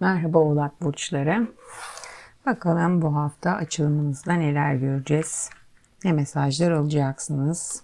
Merhaba Oğlak Burçları. Bakalım bu hafta açılımınızda neler göreceğiz? Ne mesajlar alacaksınız?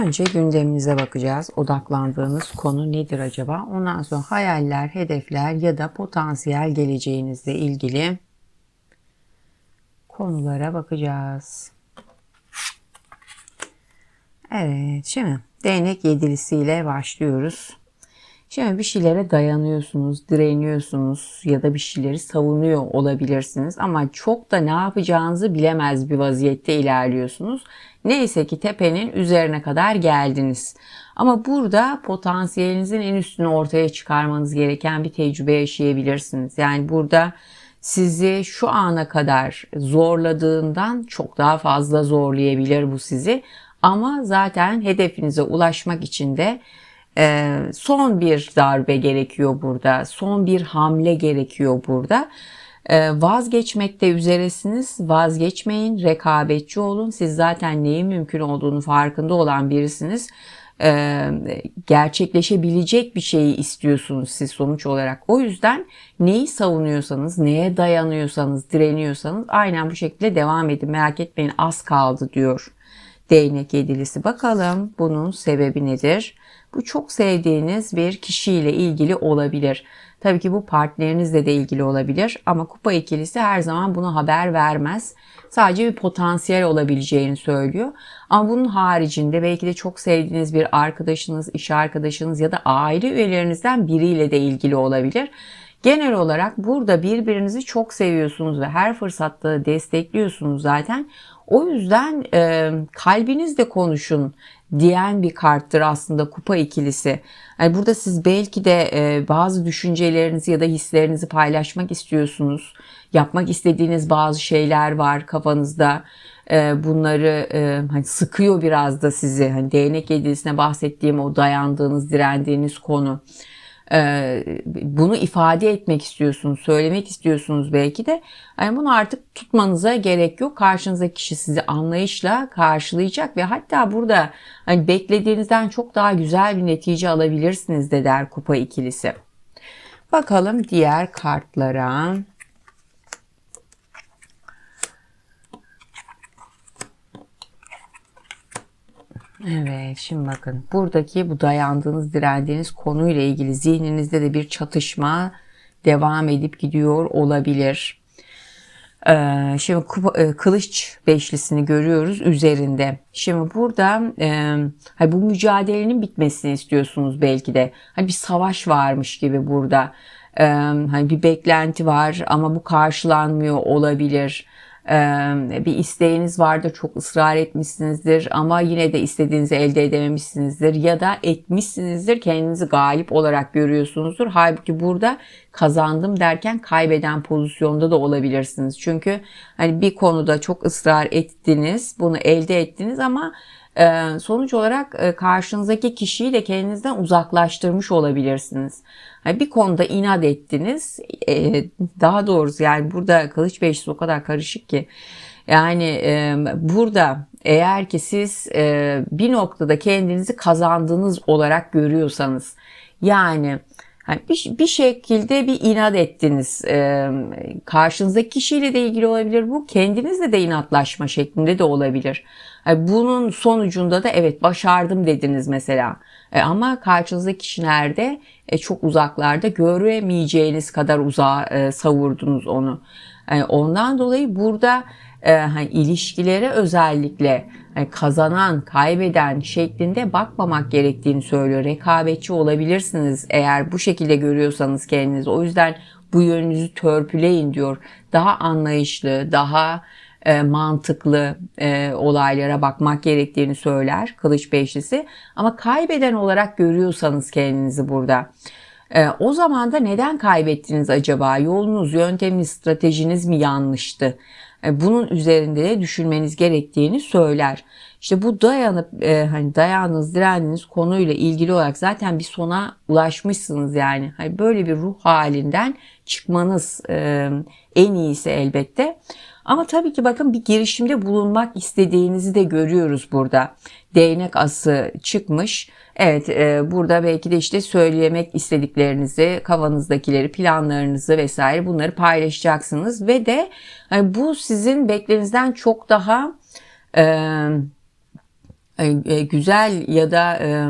Önce gündeminize bakacağız. Odaklandığınız konu nedir acaba? Ondan sonra hayaller, hedefler ya da potansiyel geleceğinizle ilgili konulara bakacağız. Evet, şimdi değnek yedilisiyle başlıyoruz. Şimdi bir şeylere dayanıyorsunuz, direniyorsunuz ya da bir şeyleri savunuyor olabilirsiniz ama çok da ne yapacağınızı bilemez bir vaziyette ilerliyorsunuz. Neyse ki tepenin üzerine kadar geldiniz. Ama burada potansiyelinizin en üstünü ortaya çıkarmanız gereken bir tecrübe yaşayabilirsiniz. Yani burada sizi şu ana kadar zorladığından çok daha fazla zorlayabilir bu sizi. Ama zaten hedefinize ulaşmak için de son bir darbe gerekiyor burada. Son bir hamle gerekiyor burada. E, vazgeçmekte üzeresiniz. Vazgeçmeyin. Rekabetçi olun. Siz zaten neyin mümkün olduğunu farkında olan birisiniz. E, gerçekleşebilecek bir şeyi istiyorsunuz siz sonuç olarak. O yüzden neyi savunuyorsanız, neye dayanıyorsanız, direniyorsanız aynen bu şekilde devam edin. Merak etmeyin az kaldı diyor değnek yedilisi. Bakalım bunun sebebi nedir? Bu çok sevdiğiniz bir kişiyle ilgili olabilir. Tabii ki bu partnerinizle de ilgili olabilir ama kupa ikilisi her zaman bunu haber vermez. Sadece bir potansiyel olabileceğini söylüyor. Ama bunun haricinde belki de çok sevdiğiniz bir arkadaşınız, iş arkadaşınız ya da aile üyelerinizden biriyle de ilgili olabilir. Genel olarak burada birbirinizi çok seviyorsunuz ve her fırsatta destekliyorsunuz zaten. O yüzden e, kalbinizle konuşun diyen bir karttır aslında kupa ikilisi. Yani burada siz belki de e, bazı düşüncelerinizi ya da hislerinizi paylaşmak istiyorsunuz. Yapmak istediğiniz bazı şeyler var kafanızda. E, bunları e, hani sıkıyor biraz da sizi. Hani değnek yedilisine bahsettiğim o dayandığınız, direndiğiniz konu. Ee, bunu ifade etmek istiyorsunuz, söylemek istiyorsunuz belki de. Yani bunu artık tutmanıza gerek yok. Karşınızdaki kişi sizi anlayışla karşılayacak ve hatta burada hani beklediğinizden çok daha güzel bir netice alabilirsiniz de der kupa ikilisi. Bakalım diğer kartlara. Evet şimdi bakın buradaki bu dayandığınız direndiğiniz konuyla ilgili zihninizde de bir çatışma devam edip gidiyor olabilir. Ee, şimdi e, kılıç beşlisini görüyoruz üzerinde. Şimdi burada e, bu mücadelenin bitmesini istiyorsunuz belki de. Hani bir savaş varmış gibi burada. E, hani bir beklenti var ama bu karşılanmıyor olabilir bir isteğiniz vardır, çok ısrar etmişsinizdir ama yine de istediğinizi elde edememişsinizdir ya da etmişsinizdir, kendinizi galip olarak görüyorsunuzdur. Halbuki burada kazandım derken kaybeden pozisyonda da olabilirsiniz. Çünkü hani bir konuda çok ısrar ettiniz, bunu elde ettiniz ama sonuç olarak karşınızdaki kişiyi de kendinizden uzaklaştırmış olabilirsiniz. Bir konuda inat ettiniz. Daha doğrusu yani burada kılıç beşlisi o kadar karışık ki. Yani burada eğer ki siz bir noktada kendinizi kazandığınız olarak görüyorsanız yani yani bir, bir şekilde bir inat ettiniz. Ee, karşınızdaki kişiyle de ilgili olabilir bu. Kendinizle de inatlaşma şeklinde de olabilir. Yani bunun sonucunda da evet başardım dediniz mesela. E, ama karşınızdaki kişi nerede? E, çok uzaklarda göremeyeceğiniz kadar uzağa e, savurdunuz onu. Yani ondan dolayı burada e, hani ilişkilere özellikle yani kazanan, kaybeden şeklinde bakmamak gerektiğini söylüyor. Rekabetçi olabilirsiniz eğer bu şekilde görüyorsanız kendinizi. O yüzden bu yönünüzü törpüleyin diyor. Daha anlayışlı, daha e, mantıklı e, olaylara bakmak gerektiğini söyler Kılıç Beşlisi. Ama kaybeden olarak görüyorsanız kendinizi burada E, o zaman da neden kaybettiniz acaba? Yolunuz, yönteminiz, stratejiniz mi yanlıştı? E, bunun üzerinde de düşünmeniz gerektiğini söyler. İşte bu dayanıp e, hani dayandığınız, direndiğiniz konuyla ilgili olarak zaten bir sona ulaşmışsınız yani. Hani böyle bir ruh halinden çıkmanız e, en iyisi elbette. Ama tabii ki bakın bir girişimde bulunmak istediğinizi de görüyoruz burada. Değnek ası çıkmış. Evet e, burada belki de işte söylemek istediklerinizi, kafanızdakileri, planlarınızı vesaire bunları paylaşacaksınız. Ve de yani bu sizin beklenizden çok daha e, e, güzel ya da e,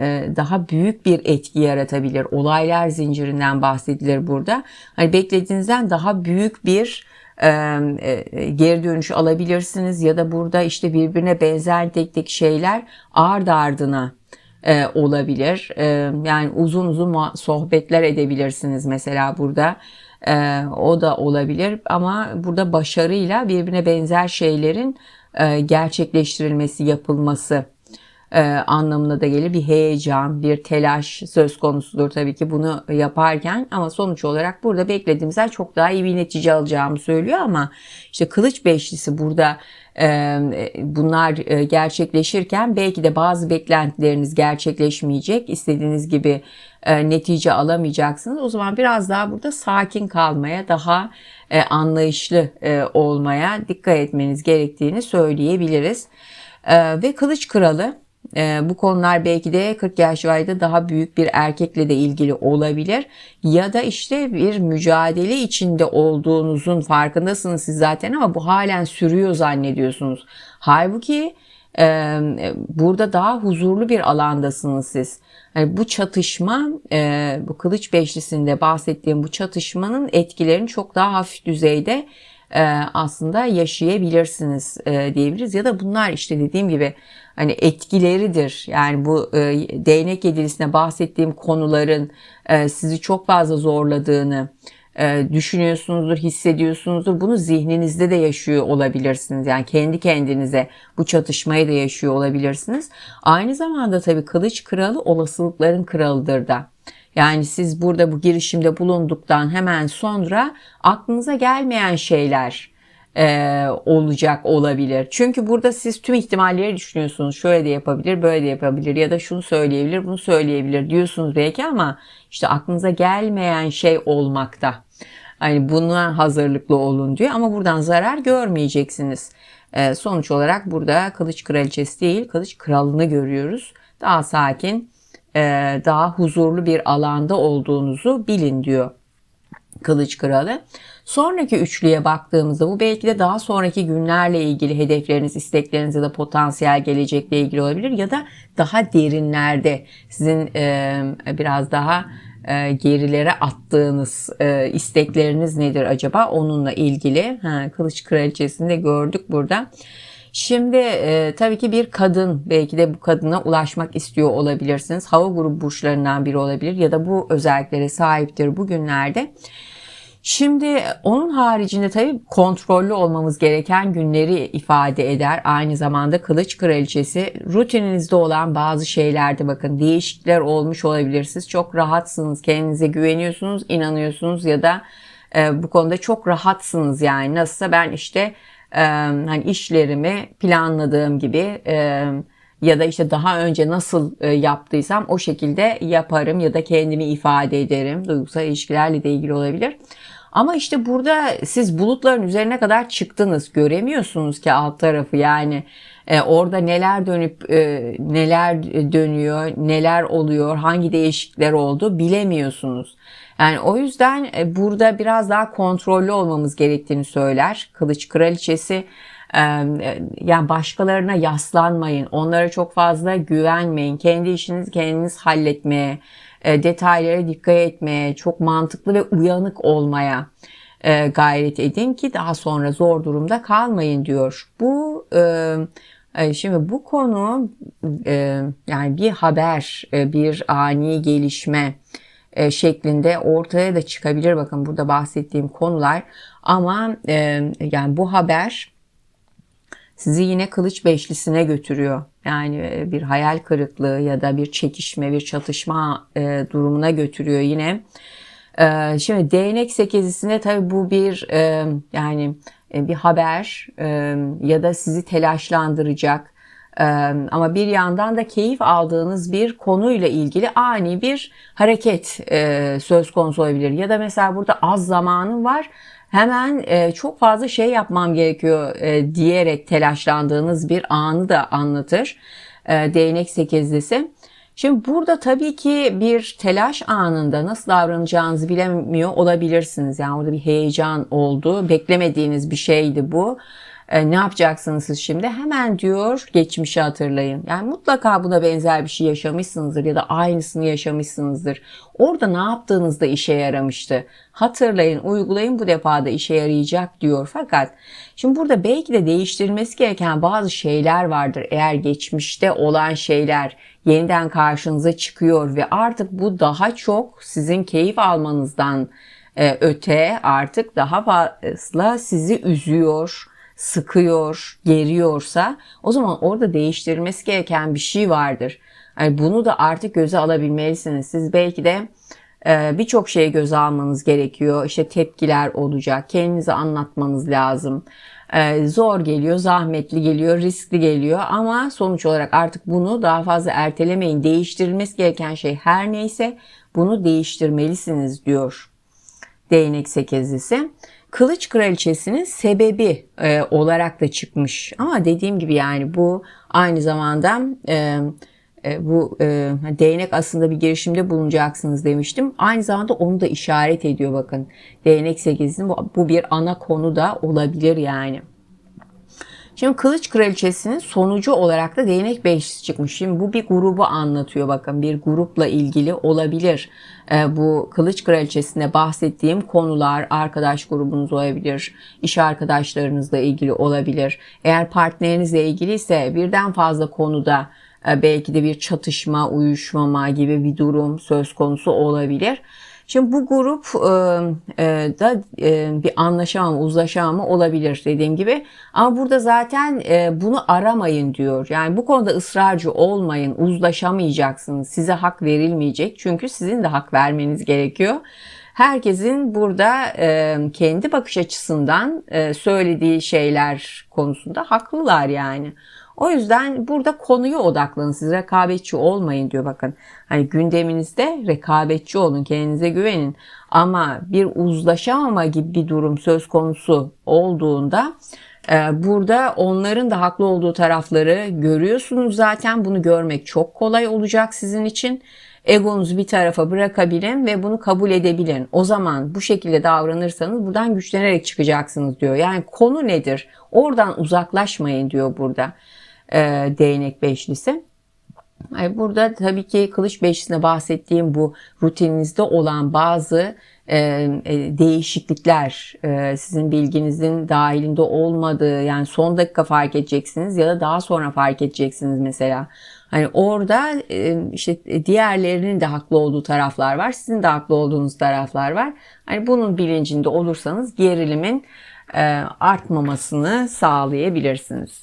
e, daha büyük bir etki yaratabilir. Olaylar zincirinden bahsedilir burada. Hani beklediğinizden daha büyük bir e, e, geri dönüş alabilirsiniz ya da burada işte birbirine benzer tek tek şeyler ard ardına e, olabilir. E, yani uzun uzun sohbetler edebilirsiniz mesela burada. E, o da olabilir ama burada başarıyla birbirine benzer şeylerin e, gerçekleştirilmesi, yapılması e, anlamına da gelir. Bir heyecan, bir telaş söz konusudur tabii ki bunu yaparken ama sonuç olarak burada beklediğimizden çok daha iyi bir netice alacağımı söylüyor ama işte kılıç beşlisi burada e, bunlar gerçekleşirken belki de bazı beklentileriniz gerçekleşmeyecek. istediğiniz gibi netice alamayacaksınız. O zaman biraz daha burada sakin kalmaya, daha anlayışlı olmaya dikkat etmeniz gerektiğini söyleyebiliriz. Ve kılıç kralı e, bu konular belki de 40 yaş vayda daha büyük bir erkekle de ilgili olabilir. Ya da işte bir mücadele içinde olduğunuzun farkındasınız siz zaten ama bu halen sürüyor zannediyorsunuz. Halbuki e, burada daha huzurlu bir alandasınız siz. Yani bu çatışma, e, bu kılıç beşlisinde bahsettiğim bu çatışmanın etkilerini çok daha hafif düzeyde aslında yaşayabilirsiniz e, diyebiliriz. Ya da bunlar işte dediğim gibi hani etkileridir. Yani bu e, değnek yedilisine bahsettiğim konuların e, sizi çok fazla zorladığını e, düşünüyorsunuzdur, hissediyorsunuzdur. Bunu zihninizde de yaşıyor olabilirsiniz. Yani kendi kendinize bu çatışmayı da yaşıyor olabilirsiniz. Aynı zamanda tabii kılıç kralı olasılıkların kralıdır da. Yani siz burada bu girişimde bulunduktan hemen sonra aklınıza gelmeyen şeyler e, olacak olabilir. Çünkü burada siz tüm ihtimalleri düşünüyorsunuz. Şöyle de yapabilir, böyle de yapabilir ya da şunu söyleyebilir, bunu söyleyebilir diyorsunuz belki ama işte aklınıza gelmeyen şey olmakta. Hani buna hazırlıklı olun diyor ama buradan zarar görmeyeceksiniz. E, sonuç olarak burada kılıç kraliçesi değil, kılıç kralını görüyoruz. Daha sakin, daha huzurlu bir alanda olduğunuzu bilin diyor Kılıç Kralı. Sonraki üçlüye baktığımızda bu belki de daha sonraki günlerle ilgili hedefleriniz, istekleriniz ya da potansiyel gelecekle ilgili olabilir ya da daha derinlerde sizin e, biraz daha e, gerilere attığınız e, istekleriniz nedir acaba onunla ilgili. Ha, Kılıç Kraliçesini de gördük burada. Şimdi e, tabii ki bir kadın belki de bu kadına ulaşmak istiyor olabilirsiniz. Hava grubu burçlarından biri olabilir ya da bu özelliklere sahiptir bugünlerde. Şimdi onun haricinde tabii kontrollü olmamız gereken günleri ifade eder. Aynı zamanda kılıç kraliçesi rutininizde olan bazı şeylerde bakın değişiklikler olmuş olabilir. Siz çok rahatsınız, kendinize güveniyorsunuz, inanıyorsunuz ya da e, bu konuda çok rahatsınız yani. Nasılsa ben işte e, hani işlerimi planladığım gibi e, ya da işte daha önce nasıl e, yaptıysam o şekilde yaparım ya da kendimi ifade ederim. Duygusal ilişkilerle de ilgili olabilir. Ama işte burada siz bulutların üzerine kadar çıktınız. Göremiyorsunuz ki alt tarafı yani. E, orada neler dönüp e, neler dönüyor, neler oluyor, hangi değişiklikler oldu bilemiyorsunuz. Yani o yüzden e, burada biraz daha kontrollü olmamız gerektiğini söyler. Kılıç kraliçesi yani başkalarına yaslanmayın. Onlara çok fazla güvenmeyin. Kendi işinizi kendiniz halletmeye, e, detaylara dikkat etmeye, çok mantıklı ve uyanık olmaya gayret edin ki daha sonra zor durumda kalmayın diyor. Bu Şimdi bu konu yani bir haber, bir ani gelişme, e, şeklinde ortaya da çıkabilir. Bakın burada bahsettiğim konular ama e, yani bu haber sizi yine kılıç beşlisine götürüyor. Yani e, bir hayal kırıklığı ya da bir çekişme, bir çatışma e, durumuna götürüyor yine. E, şimdi değnek sekizisine tabii bu bir e, yani e, bir haber e, ya da sizi telaşlandıracak ama bir yandan da keyif aldığınız bir konuyla ilgili ani bir hareket söz konusu olabilir. Ya da mesela burada az zamanım var hemen çok fazla şey yapmam gerekiyor diyerek telaşlandığınız bir anı da anlatır. E, değnek sekizlisi. Şimdi burada tabii ki bir telaş anında nasıl davranacağınızı bilemiyor olabilirsiniz. Yani orada bir heyecan oldu. Beklemediğiniz bir şeydi bu. E, ne yapacaksınız siz şimdi? Hemen diyor geçmişi hatırlayın. Yani mutlaka buna benzer bir şey yaşamışsınızdır ya da aynısını yaşamışsınızdır. Orada ne yaptığınızda işe yaramıştı. Hatırlayın, uygulayın bu defa da işe yarayacak diyor. Fakat şimdi burada belki de değiştirilmesi gereken bazı şeyler vardır. Eğer geçmişte olan şeyler yeniden karşınıza çıkıyor ve artık bu daha çok sizin keyif almanızdan e, öte artık daha fazla sizi üzüyor, sıkıyor, geriyorsa o zaman orada değiştirilmesi gereken bir şey vardır. Yani bunu da artık göze alabilmelisiniz. Siz belki de e, birçok şeyi göze almanız gerekiyor. İşte tepkiler olacak, kendinizi anlatmanız lazım. E, zor geliyor, zahmetli geliyor, riskli geliyor ama sonuç olarak artık bunu daha fazla ertelemeyin. Değiştirilmesi gereken şey her neyse bunu değiştirmelisiniz diyor değnek sekizlisi. Kılıç kraliçesinin sebebi e, olarak da çıkmış. Ama dediğim gibi yani bu aynı zamanda e, e, bu e, değnek aslında bir girişimde bulunacaksınız demiştim. Aynı zamanda onu da işaret ediyor bakın. Değnek sekizinin bu, bu bir ana konu da olabilir yani. Şimdi Kılıç Kraliçesi'nin sonucu olarak da değnek beşlisi çıkmış. Şimdi bu bir grubu anlatıyor bakın. Bir grupla ilgili olabilir. Ee, bu Kılıç Kraliçesi'ne bahsettiğim konular arkadaş grubunuz olabilir. iş arkadaşlarınızla ilgili olabilir. Eğer partnerinizle ilgili ise birden fazla konuda e, belki de bir çatışma, uyuşmama gibi bir durum söz konusu olabilir. Şimdi bu grup e, da e, bir anlaşamama, uzlaşamama olabilir dediğim gibi. Ama burada zaten e, bunu aramayın diyor. Yani bu konuda ısrarcı olmayın, uzlaşamayacaksınız. Size hak verilmeyecek çünkü sizin de hak vermeniz gerekiyor. Herkesin burada e, kendi bakış açısından e, söylediği şeyler konusunda haklılar yani. O yüzden burada konuya odaklanın. Siz rekabetçi olmayın diyor bakın. Hani gündeminizde rekabetçi olun, kendinize güvenin. Ama bir uzlaşamama gibi bir durum söz konusu olduğunda e, burada onların da haklı olduğu tarafları görüyorsunuz zaten. Bunu görmek çok kolay olacak sizin için. Egonuzu bir tarafa bırakabilin ve bunu kabul edebilin. O zaman bu şekilde davranırsanız buradan güçlenerek çıkacaksınız diyor. Yani konu nedir? Oradan uzaklaşmayın diyor burada e, değnek beşlisi. Burada tabii ki kılıç beşlisine bahsettiğim bu rutininizde olan bazı e, e, değişiklikler e, sizin bilginizin dahilinde olmadığı yani son dakika fark edeceksiniz ya da daha sonra fark edeceksiniz mesela. Hani orada işte diğerlerinin de haklı olduğu taraflar var, sizin de haklı olduğunuz taraflar var. Hani bunun bilincinde olursanız gerilimin artmamasını sağlayabilirsiniz.